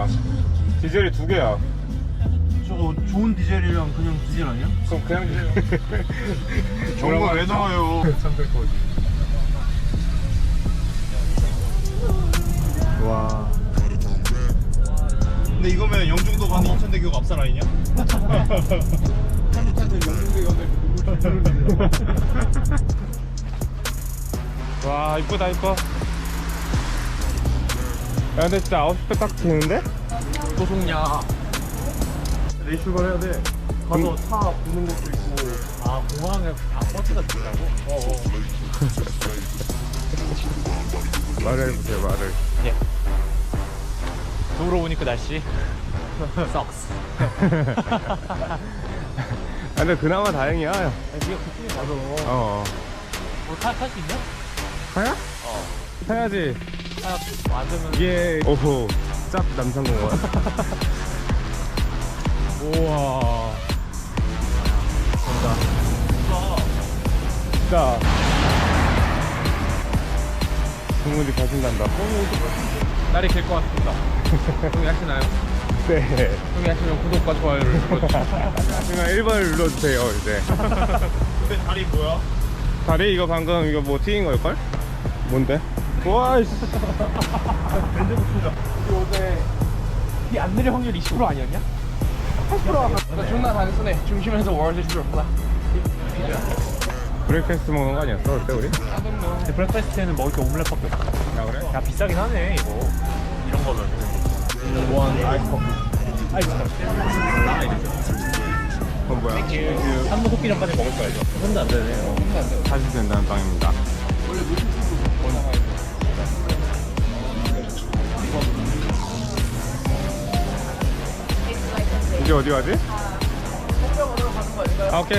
아 디젤이 두 개야 저거 좋은 디젤이랑 그냥 디젤 아니야? 그럼 그냥 디젤 좋은 거 왜 나와요? 참될 거지 와 근데 이거면 영종도 가는 인천대교가 앞살 아니냐? 와 이쁘다 이뻐 야 근데 진짜 9시 때딱 되는데? 또 속냐? 내일 출발해야 돼. 가서 차 보는 것도 있고. 아 공항에 다 버스가 된다고? 어어. 말을 해보세요 말을 도로 보니까 날씨 썩스 아, 근데 그나마 다행이야 네가 그쪽에 가서 어 뭐 탈수 있냐? 타야? 어 타야지 차 완전면 이게 오호. 짭 남산공원 우와. 진짜 동물이 가신단다 날이 길 것 같습니다. 형이 하시나요? 네. 형이 하시면 구독과 좋아요를 눌러주세요. 그냥 1번을 눌러주세요 이제. 근데 다리 뭐야? 다리 이거 방금 이거 뭐 튀긴 걸걸? 뭔데? 와이씨 밴드 붙인다. 이안 내릴 확률 20% 아니었냐? 8%가 존나 단순해 중심에서 월드 슈로 플라 브레이크패스트 먹는 거 아니었어 그때 우리? 근데 브렉패스트에는 먹을 게 오믈렛밖에 없어 야 그래? 야 비싸긴 하네 이거 이런 거는 원 아이스 커피. 아이스 커피 그건 뭐야? 한번 토끼 전까지 먹을 거야죠 혼자 안 되네 혼자 안 돼. 사실 된다는 빵입니다 이제 어디 가지? 아 오케이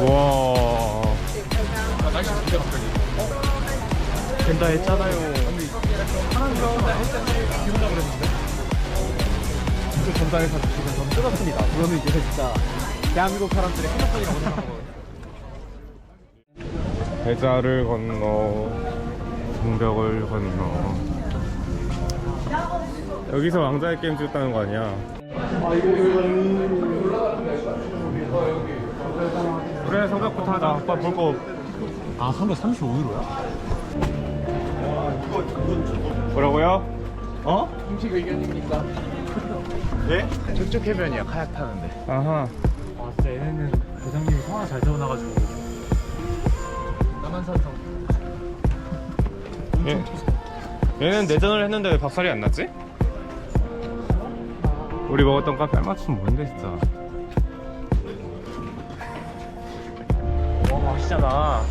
와 아, 날씨 진짜 갑자기 된다 했잖아요. 비온다 그랬는데 그 전달해서 지금 전 뜨겁습니다. 그거는 이제 진짜 대한민국 사람들의 행복한이라고 생각하거든요. 대자를 건너 성벽을 건너 여기서 왕자의 게임 찍었다는 거 아니야? 그래 성벽부터 하자 오빠 볼거 아, 한국 35유로야? 뭐라고요? 어? 음식 의견입니까? 예? 저쪽 해변이야 카약 타는데 아하 아 진짜 얘네는 대장님이 성화 잘 세워놔가지고 남한산성 얘, 얘는 내전을 했는데 왜 밥살이 안 났지? 우리 먹었던 카페 알맞춤 뭔데 진짜 와 맛있잖아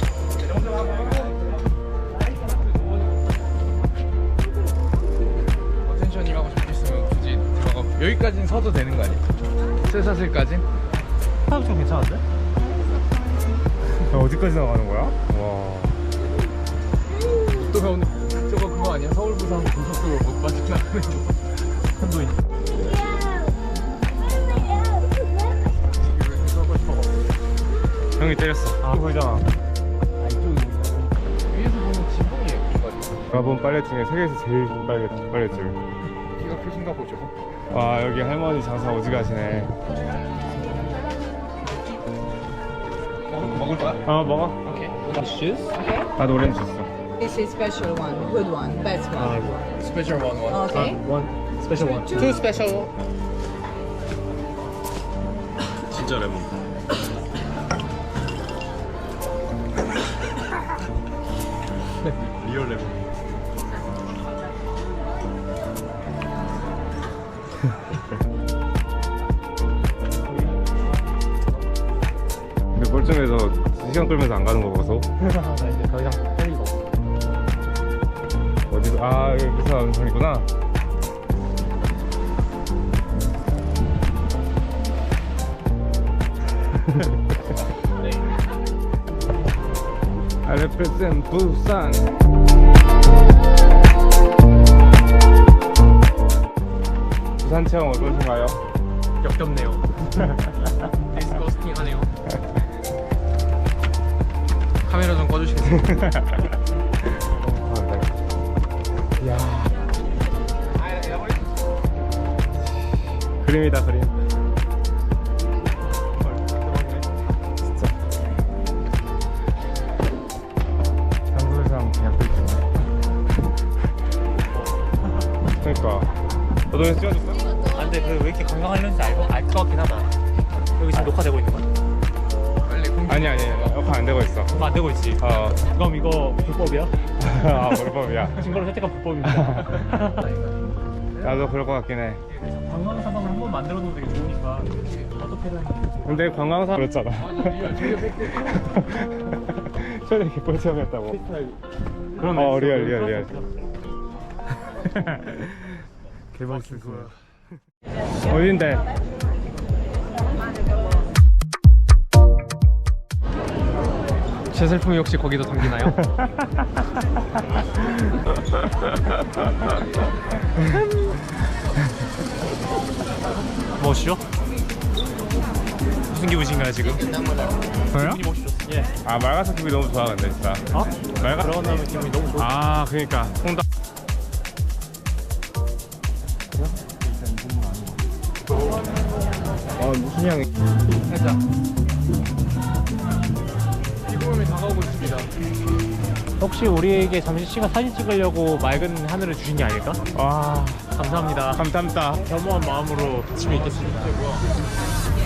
어텐션이 하고 싶겠으면 굳이 들어가 여기까지는 서도 되는 거 아니야? 쇠사슬까지? 파악 좀 괜찮은데? 야, 어디까지 나가는 거야? 와 또 오늘 저거 그거 아니야? 서울 부산 고속도로 못 빠져나가는 거 한도인 형이 때렸어 아 보이잖아 아 이쪽이 위에서 보면 지붕이에요 이거 가본 빨래 중에 세계에서 제일 긴 빨래, 빨래줄 키가 크신가 보죠 와 여기 할머니 장사 오지가시네 먹을, 먹을 거야? 어 먹어 오케이 shoes? 나도 오렌지 있어 This is special one, good one, best one. 스페셜 원 원. Okay. 원. 스페셜 원. 투 스페셜 진짜 레몬. 리얼 레몬. 근데 뻘쭘해서 2시간 끌면서 안 가는 거 봐서? 나 이제 더 이상 할 리가 없어 어디서? 아 여기 부산 원성이구나 I represent Busan. 부산 체험 어떠신가요? 역겹네요. 디스커스팅 하네요. 카메라 좀 꺼주시겠어요? 이야. 아, 네, 네, 네. 그림이다 그림. 너도 왜 찍어줄까? 아, 근데 그왜 이렇게 관광하려는지 알고 알 것 같긴 하다. 여기 지금 녹화되고 있는 거야? 아니 아니 녹화 안 되고 있어. 그거 안 되고 있지. 어. 그럼 이거 불법이야? 아, 불법이야. 증거로 획득한 불법입니다. 나도 그럴 것 같긴 해. 관광 사방을 한번 만들어 놓으면 되게 좋으니까. 어떻게든 근데 관광사 그랬잖아. 최대 갯벌 체험이었다고. 그런 어 리얼 리얼 리얼 개박스 어딘데? 제 슬픔이 혹시 거기도 담기나요? 뭐시죠? 무슨 기분이신가요 지금? 저요? 기분이 뭐시죠? 예. 아 맑아서 기분이 너무 좋아 근데 진짜 어? 맑아? 들어간 다음에 기분이 너무 좋아. 아 그니까 홍다 무슨 향이? 살짝. 비구름이 다가오고 있습니다. 혹시 우리에게 잠시 시간 사진 찍으려고 맑은 하늘을 주신 게 아닐까? 와 감사합니다. 감사합니다. 겸허한 마음으로 집에 있겠습니다.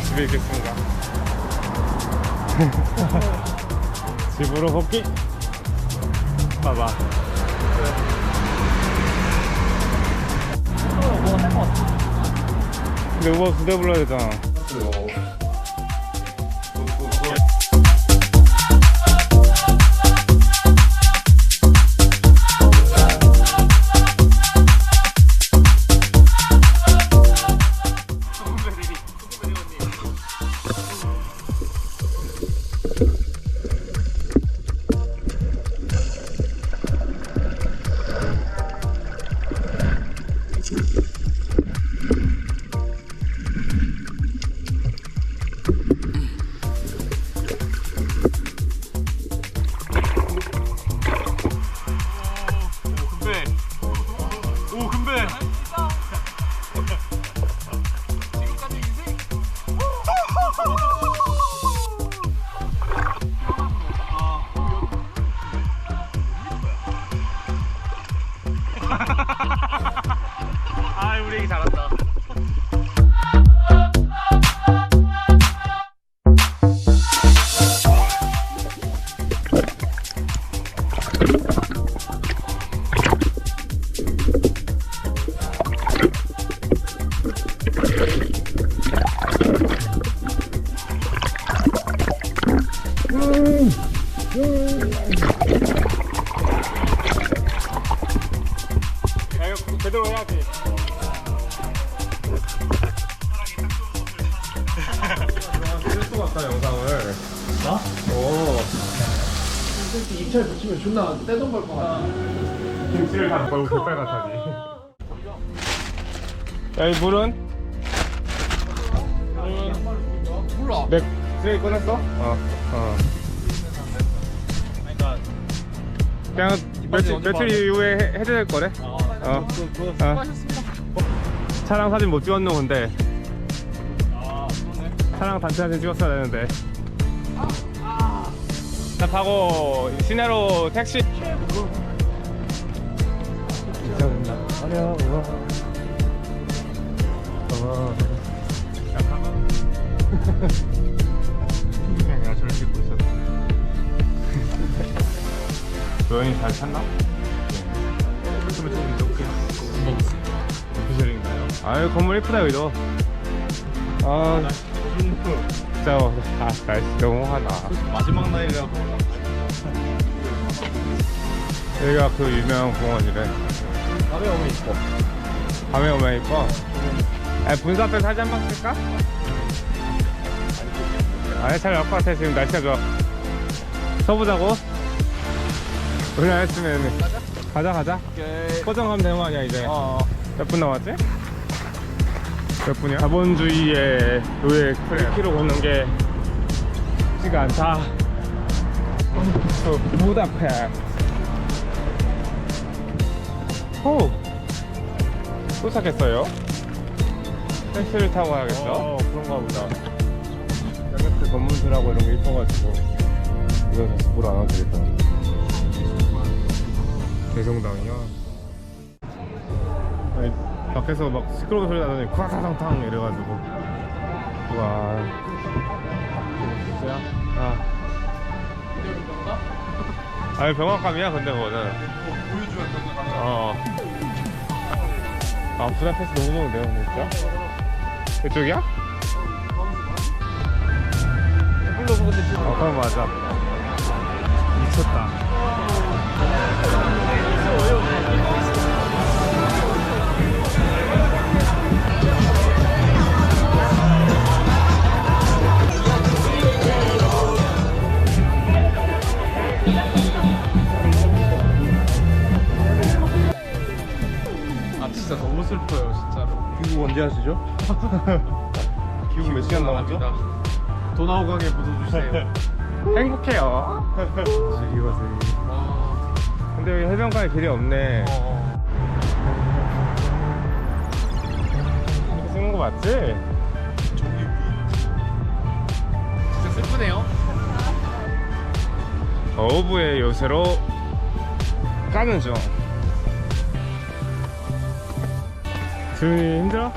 집에 있겠습니다. 집으로 복귀. 봐봐. 근데 우버 두대 불러야 되잖아 금배. 같다 영상을 나? 오 입찰 붙이면 존나 떼돈 벌것 같아 김치를 다 걸고 갯발 같아지 야 이 물은? 몰라 내 쓰레기 꺼냈어? 어 어. 그러니까 그냥 며칠, 며칠 이후에 해, 해줄 거래 어. 어. 그거 어. 수고하셨습니다 차량 사진 못 찍었노 근데 아 차량 단체 사진 찍었어야 되는데 나 타고 시내로 택시 어. 내가 저를 찍고 있었어 여행이 잘 탔나? 좀 이렇게 오피셜인가요? 아유 건물 이쁘다 여기도 아 진짜 아 날씨 너무 하다 마지막 날이라고. 여기가 그 유명한 공원이래. 밤에 오면 이뻐. 밤에 오면 이뻐? 아 분수 앞에 사진 한 방 찍을까? 아니 잘 나올 것 같아. 지금 날씨가 좋아. 서보자고? 우리 안 했으면 가자 가자. 오케이. 포장하면 되는 거 아니야 이제? 어. 몇 분 남았지? 몇 분이야? 자본주의의 노예 크레키로 걷는 게 쉽지가 않다 어, 부다페스트 호 도착했어요 택시를 타고 가야겠어. 어 그런가 보다 양옆에 건물들하고 이런 게 있어가지고 이건 다시 보러 안 와도 되겠다 대성당이요. 밖에서 막 시끄러운 소리 나더니 쾅쾅쾅 이래가지고 와. 진짜야? 아. 아니 병원감이야 근데 그거는. 보여주면 그런 거 어. 아 부다페스트 너무 좋은데요 진짜? 이쪽이야? 불러서 근데 지금 아 그럼 맞아. 미쳤다. 하시죠? 귀국 몇 시간 남았죠? 도나우강에 묻어주세요 행복해요. 와 근데 여기 해변가에 길이 없네. 어. 이렇게 쓰는 거 맞지? 진짜 슬프네요 어부의 요새로 까는 중. 지훈이 힘들어?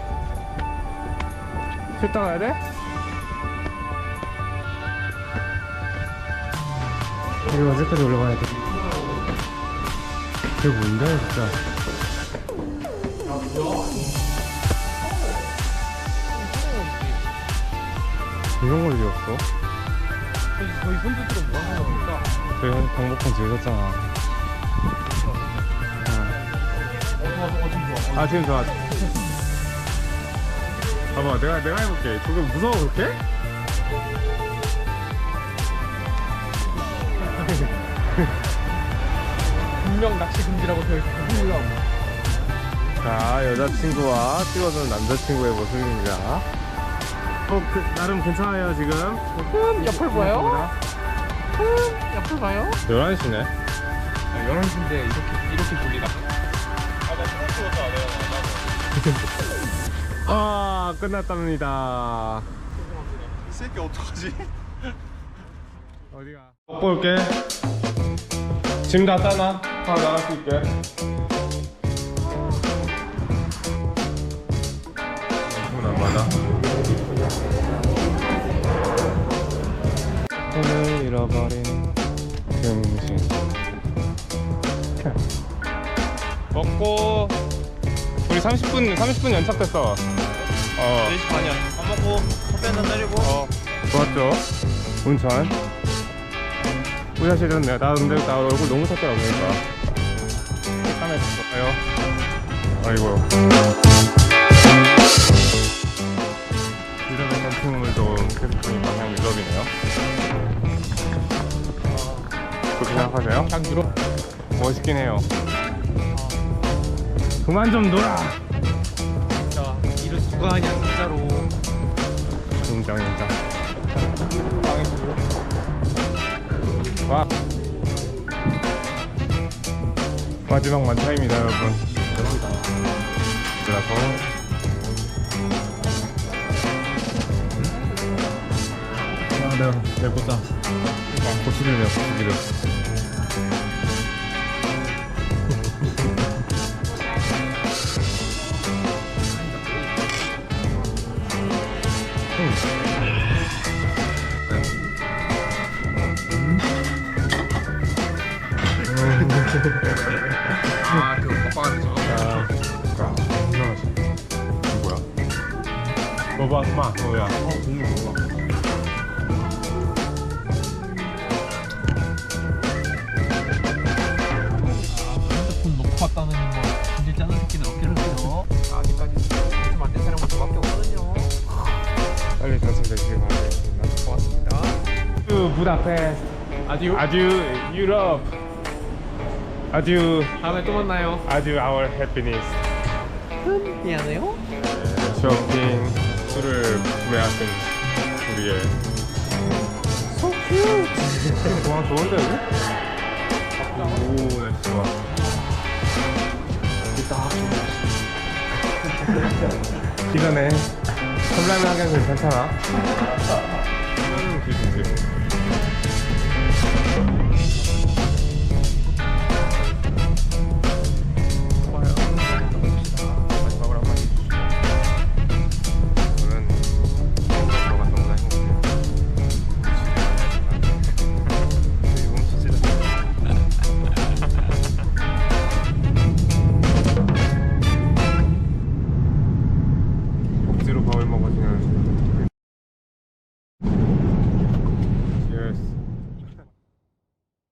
쉬다 가야 돼? 여기 언제까지 올라가야 돼? 그게 뭔데 진짜 이런 걸 이었어? 손주들은 뭐 하는 겁니까? 저희 좋아 어 지금 좋아 아 지금 좋아. 봐봐 내가 내가 해볼게. 조금 무서워 그렇게? 분명 낚시 금지라고 되어 있어 자 여자친구와 찍어준 남자친구의 모습입니다. 어 그, 나름 괜찮아요 지금. 음, 옆을 봐요? 음, 옆을 봐요? 11시네. 11시인데 이렇게 이렇게 졸리나? 아 끝났답니다. 이 새끼 어떡하지? 어디가? 먹고 올게. 짐 다 싸놔. 다 나갈 수 있게. 손안 맞아. 손을 잃어버린 등신. 먹고 우리 30분 30분 연착됐어. 어. 4시 반이야 밥 먹고 커피 한잔 때리고 어, 좋았죠? 온천. 우야실은 내가 나 근데 나 얼굴 너무 탔더라 보니까. 까매졌어. 아요. 아이고. 이러면 캠핑물도 계속 방향 밀럽이네요. 그렇게 생각하세요? 그냥 들어 멋있긴 해요. 그만 좀 놀아! 진짜 일을 누가 하냐 진짜로. 인정 인정 와. 마지막 만타입니다 여러분. 그래서 아 내가 보자 아, 고추기름 내가 고추기름 아 그거 빡빡하는 거 아, 아, 이상하지. 뭐야? 먹어봐, 그만. 뭐야? 어, 국물 먹어봐. 핸드폰 놓고 왔다는 거 진짜 짜는 새끼는 없겠는데요 아직까지 좀 안된 사람은 저밖에 없거든요 빨리 당첨되시길 바라겠습니다. 고맙습니다 아듀 부다페스트. 아디오 아듀 유럽. 아듀 다음에 또 만나요 아듀 our happiness. 미안해요 쇼핑 술을 구매하신 우리의 So cute. 공항 좋은데 여기? 오, 네, 좋아. 기간에 컵라면 한 개는 괜찮아. 컵라면 지